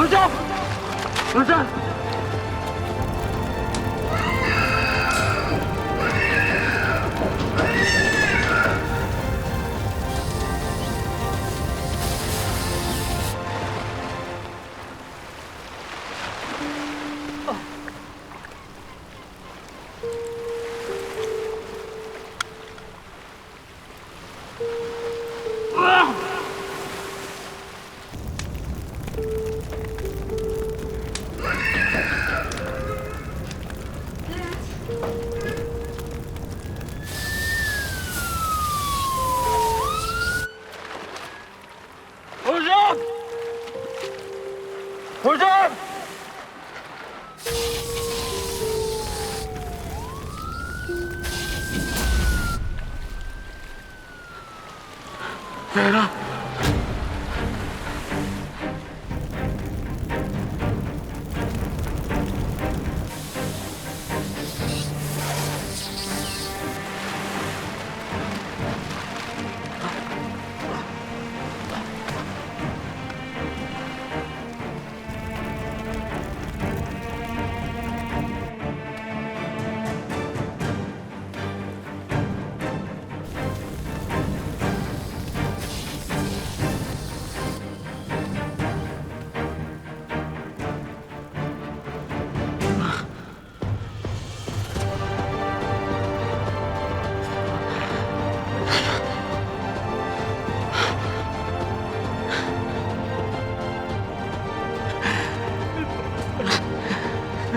冷静冷静 Zehra!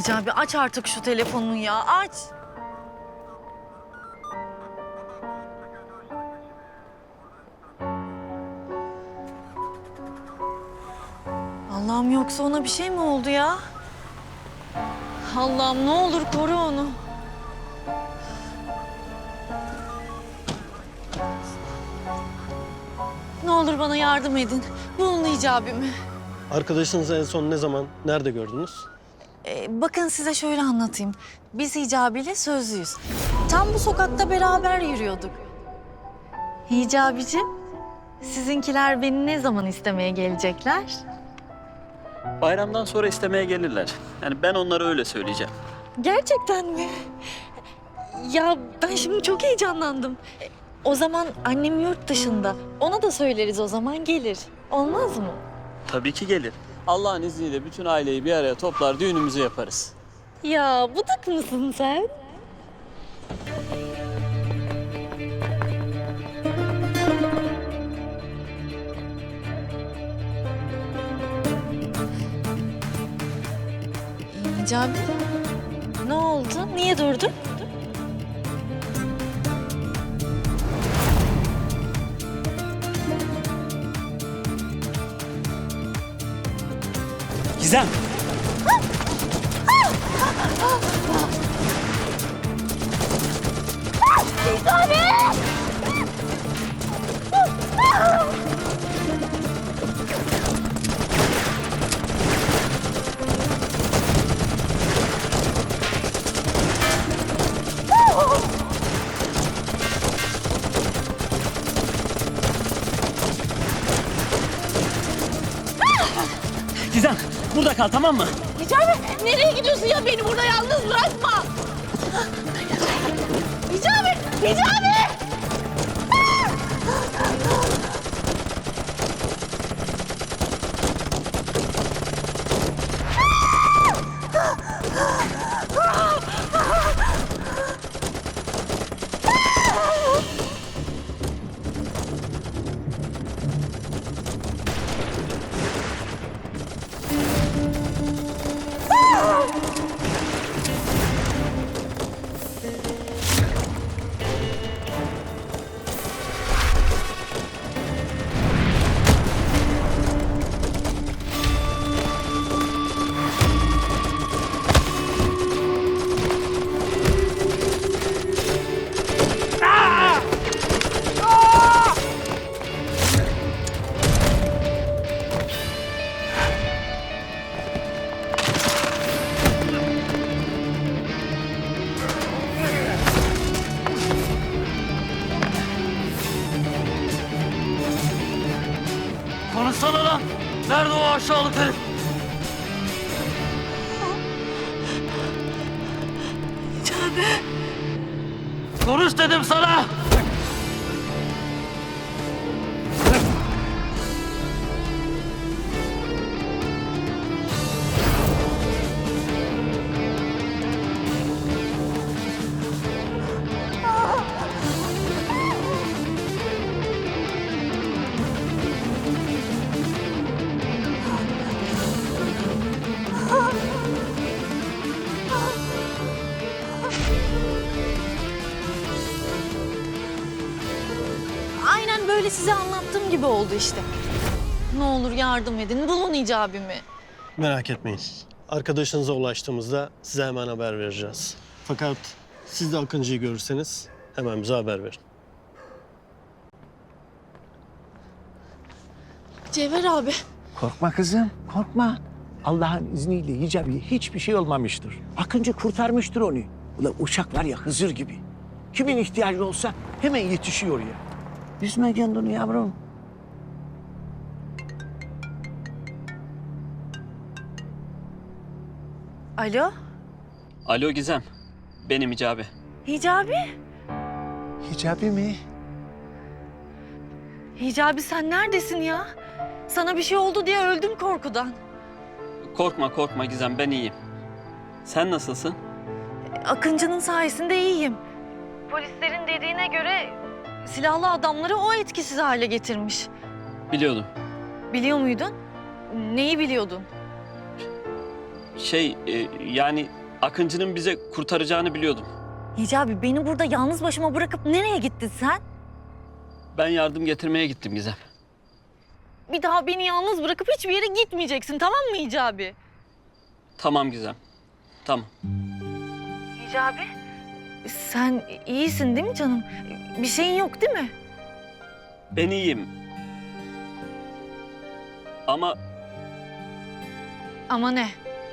Hicabi aç artık şu telefonunu ya aç. Allah'ım yoksa ona bir şey mi oldu ya? Allah'ım ne olur koru onu. Ne olur bana yardım edin. Bulun Hicabi'mi. Arkadaşınızı en son ne zaman, nerede gördünüz? Ee, bakın size şöyle anlatayım. Biz Hicabi'yle sözlüyüz. Tam bu sokakta beraber yürüyorduk. Hicabicim, sizinkiler beni ne zaman istemeye gelecekler? Bayramdan sonra istemeye gelirler. Yani ben onlara öyle söyleyeceğim. Gerçekten mi? Ya ben şimdi çok heyecanlandım. O zaman annem yurt dışında. Ona da söyleriz o zaman gelir. Olmaz mı? Tabii ki gelir. Allah'ın izniyle bütün aileyi bir araya toplar, düğünümüzü yaparız. Ya budak mısın sen? Hicabi, ne oldu? Niye durdun? Gizem! Gizem, burada kal tamam mı? Hicabi, nereye gidiyorsun ya? Beni burada yalnız bırakma. Hicabi, Hicabi! Herif. Hicabi. Konuş dedim sana. Böyle size anlattığım gibi oldu işte. Ne olur yardım edin. Bulun icabimi. Merak etmeyin. Arkadaşınıza ulaştığımızda size hemen haber vereceğiz. Fakat siz de Akıncı'yı görürseniz hemen bize haber verin. Cevher abi. Korkma kızım, korkma. Allah'ın izniyle Hicabi'ye hiçbir şey olmamıştır. Akıncı kurtarmıştır onu. Ula uçak var ya Hızır gibi. Kimin ihtiyacı olsa hemen yetişiyor ya. Üzme kendini yavrum. Alo. Alo Gizem. Benim Hicabi. Hicabi. Hicabi mi? Hicabi sen neredesin ya? Sana bir şey oldu diye öldüm korkudan. Korkma korkma Gizem ben iyiyim. Sen nasılsın? Akıncı'nın sayesinde iyiyim. Polislerin dediğine göre silahlı adamları o etkisiz hale getirmiş. Biliyordum. Biliyor muydun? Neyi biliyordun? Şey e, yani Akıncı'nın bize kurtaracağını biliyordum. Hicabi beni burada yalnız başıma bırakıp nereye gittin sen? Ben yardım getirmeye gittim Gizem. Bir daha beni yalnız bırakıp hiçbir yere gitmeyeceksin tamam mı Hicabi? Tamam Gizem. Tamam. Hicabi? Sen iyisin değil mi canım? Bir şeyin yok değil mi? Ben iyiyim. Ama Ama ne?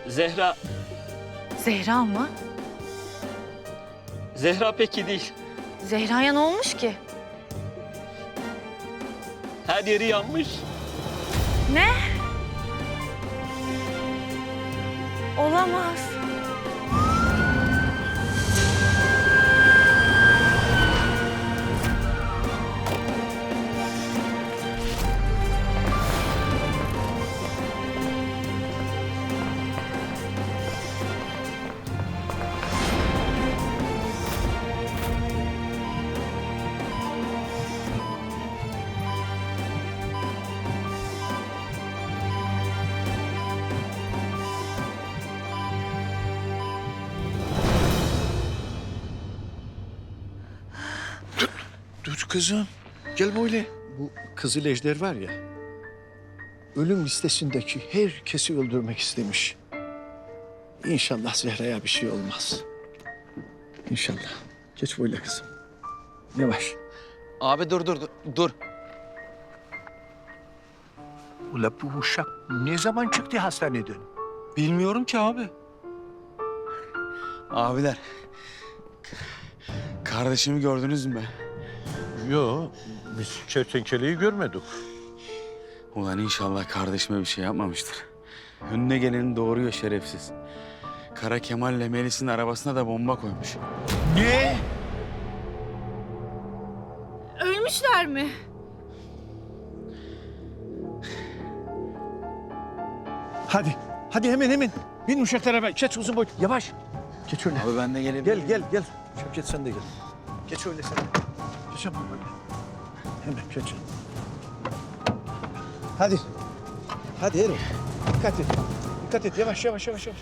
Zehra, Zehra mı? Zehra pek iyi değil. Zehra'ya ne olmuş ki? Her yeri yanmış. Ne? Olamaz. Dur kızım. Gel böyle. Bu Kızıl Ejder var ya. Ölüm listesindeki herkesi öldürmek istemiş. İnşallah Zehra'ya bir şey olmaz. İnşallah. Geç böyle kızım. Yavaş. Abi dur dur dur. dur. Ula bu uşak ne zaman çıktı hastaneden? Bilmiyorum ki abi. Abiler. Kardeşimi gördünüz mü? Yo, biz kertenkeleyi görmedik. Ulan inşallah kardeşime bir şey yapmamıştır. Önüne geleni doğuruyor şerefsiz. Kara Kemal'le Melis'in arabasına da bomba koymuş. Ne? Ölmüşler mi? Hadi, hadi hemen hemen. Bin uşaklara ben. Geç uzun boy. Yavaş. Geç öyle. Abi ben de gelebilir Gel gel gel. Şevket sen de gel. Geç öyle sen. de. Geç hemen böyle. Hemen geç. Hadi. Hadi Erol. Dikkat et. Dikkat et. Yavaş yavaş yavaş yavaş.